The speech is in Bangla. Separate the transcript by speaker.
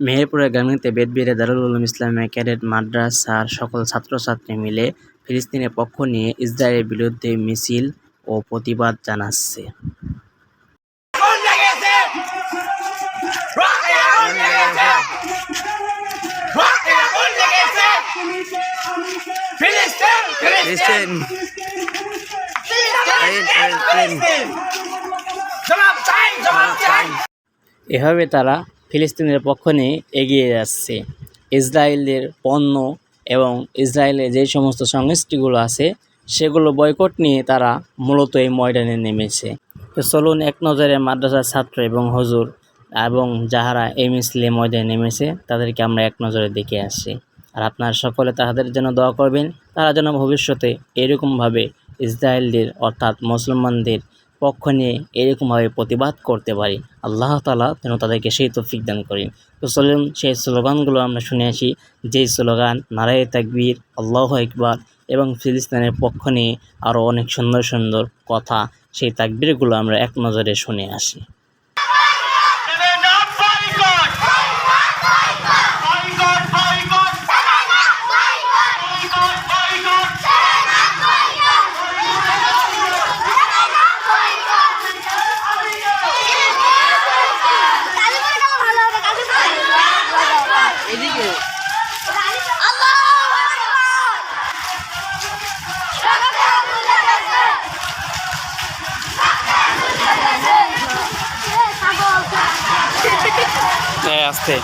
Speaker 1: মেহেরপুরের গাংনীতে বেদবিরে দারুল উলুম ইসলামিয়া ক্যাডেট মাদ্রাসার সকল ছাত্রছাত্রী মিলে ফিলিস্তিনের পক্ষ নিয়ে ইসরায়েলের বিরুদ্ধে মিছিল ও প্রতিবাদ জানাচ্ছে। এভাবে তারা ফিলিস্তিনের পক্ষ নিয়ে এগিয়ে যাচ্ছে। ইসরায়েলের পণ্য এবং ইসরায়েলের যে সমস্ত সংস্কৃতিগুলো আছে, সেগুলো বয়কট নিয়ে তারা মূলত এই ময়দানে নেমেছে। তো চলুন এক নজরে মাদ্রাসার ছাত্র এবং হজুর এবং যাহারা এই মিছিলে ময়দানে নেমেছে, তাদেরকে আমরা এক নজরে দেখে আসি। আর আপনারা সকলে তাদের জন্য দোয়া করবেন, তারা যেন ভবিষ্যতে এরকমভাবে ইসরায়েলদের অর্থাৎ মুসলমানদের পক্ষ নিয়ে এরকমভাবে প্রতিবাদ করতে পারি। আল্লাহ তালা যেন তাদেরকে সেই তৌফিক দান করেন। তো চলুন সেই স্লোগানগুলো আমরা শুনে আসি। যেই স্লোগান, নারায় তাকবীর, আল্লাহ একবার এবং ফিলিস্তিনের পক্ষ নিয়ে আরও অনেক সুন্দর সুন্দর কথা, সেই তাকবীরগুলো আমরা এক নজরে শুনে আসি। আসতে।